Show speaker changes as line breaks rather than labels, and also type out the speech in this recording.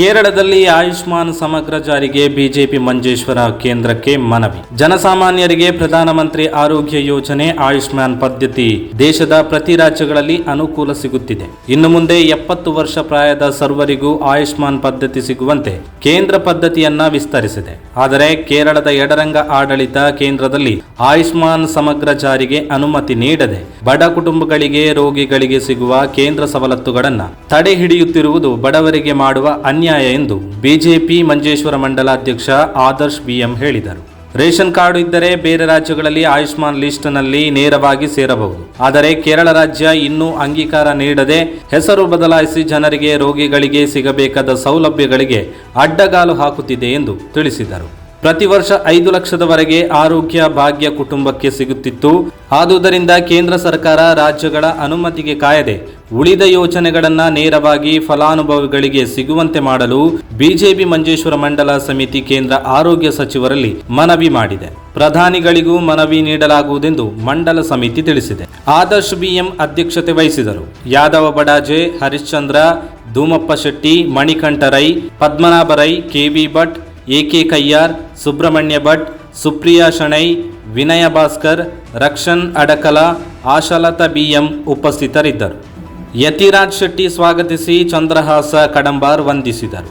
ಕೇರಳದಲ್ಲಿ ಆಯುಷ್ಮಾನ್ ಸಮಗ್ರ ಜಾರಿಗೆ ಬಿಜೆಪಿ ಮಂಜೇಶ್ವರ ಕೇಂದ್ರಕ್ಕೆ ಮನವಿ. ಜನಸಾಮಾನ್ಯರಿಗೆ ಪ್ರಧಾನಮಂತ್ರಿ ಆರೋಗ್ಯ ಯೋಜನೆ ಆಯುಷ್ಮಾನ್ ಪದ್ಧತಿ. ದೇಶದ ಪ್ರತಿ ರಾಜ್ಯಗಳಲ್ಲಿ ಅನುಕೂಲ ಸಿಗುತ್ತಿದೆ. ಇನ್ನು ಮುಂದೆ ಎಪ್ಪತ್ತು ವರ್ಷ ಪ್ರಾಯದ ಸರ್ವರಿಗೂ ಆಯುಷ್ಮಾನ್ ಪದ್ಧತಿ ಸಿಗುವಂತೆ ಕೇಂದ್ರ ಪದ್ಧತಿಯನ್ನ ವಿಸ್ತರಿಸಿದೆ. ಆದರೆ ಕೇರಳದ ಎಡರಂಗ ಆಡಳಿತ ಕೇಂದ್ರದಲ್ಲಿ ಆಯುಷ್ಮಾನ್ ಸಮಗ್ರ ಜಾರಿಗೆ ಅನುಮತಿ ನೀಡದೆ ಬಡ ಕುಟುಂಬಗಳಿಗೆ, ರೋಗಿಗಳಿಗೆ ಸಿಗುವ ಕೇಂದ್ರ ಸವಲತ್ತುಗಳನ್ನು ತಡೆ ಹಿಡಿಯುತ್ತಿರುವುದು ಬಡವರಿಗೆ ಮಾಡುವ ಅನ್ಯಾಯ ಎಂದು ಬಿಜೆಪಿ ಮಂಜೇಶ್ವರ ಮಂಡಲಾಧ್ಯಕ್ಷ ಆದರ್ಶ್ ಬಿಎಂ ಹೇಳಿದರು. ರೇಷನ್ ಕಾರ್ಡ್ ಇದ್ದರೆ ಬೇರೆ ರಾಜ್ಯಗಳಲ್ಲಿ ಆಯುಷ್ಮಾನ್ ಲಿಸ್ಟ್ನಲ್ಲಿ ನೇರವಾಗಿ ಸೇರಬಹುದು. ಆದರೆ ಕೇರಳ ರಾಜ್ಯ ಇನ್ನೂ ಅಂಗೀಕಾರ ನೀಡದೆ ಹೆಸರು ಬದಲಾಯಿಸಿ ಜನರಿಗೆ, ರೋಗಿಗಳಿಗೆ ಸಿಗಬೇಕಾದ ಸೌಲಭ್ಯಗಳಿಗೆ ಅಡ್ಡಗಾಲು ಹಾಕುತ್ತಿದೆ ಎಂದು ತಿಳಿಸಿದರು. ಪ್ರತಿ ವರ್ಷ ಐದು ಲಕ್ಷದವರೆಗೆ ಆರೋಗ್ಯ ಭಾಗ್ಯ ಕುಟುಂಬಕ್ಕೆ ಸಿಗುತ್ತಿತ್ತು. ಆದುದರಿಂದ ಕೇಂದ್ರ ಸರ್ಕಾರ ರಾಜ್ಯಗಳ ಅನುಮತಿಗೆ ಕಾಯದೆ ಉಳಿದ ಯೋಜನೆಗಳನ್ನು ನೇರವಾಗಿ ಫಲಾನುಭವಿಗಳಿಗೆ ಸಿಗುವಂತೆ ಮಾಡಲು ಬಿಜೆಪಿ ಮಂಜೇಶ್ವರ ಮಂಡಲ ಸಮಿತಿ ಕೇಂದ್ರ ಆರೋಗ್ಯ ಸಚಿವರಲ್ಲಿ ಮನವಿ ಮಾಡಿದೆ. ಪ್ರಧಾನಿಗಳಿಗೂ ಮನವಿ ನೀಡಲಾಗುವುದೆಂದು ಮಂಡಲ ಸಮಿತಿ ತಿಳಿಸಿದೆ. ಆದರ್ಶ್ ಬಿಎಂ ಅಧ್ಯಕ್ಷತೆ ವಹಿಸಿದರು. Yadava Badaje, Harishchandra, Dhoomappa Shetty, Manikanta Rai, Padmanabha Rai K V Bhat A K Kayyar, Subrahmanya Bhat, Supriya Shenoy, Vinaya Bhaskar Rakshan Adakala, Ashalatha B M ಉಪಸ್ಥಿತರಿದ್ದರು. ಯತಿರಾಜ್ ಶೆಟ್ಟಿ ಸ್ವಾಗತಿಸಿ ಚಂದ್ರಹಾಸ ಕಡಂಬಾರ್ ವಂದಿಸಿದರು.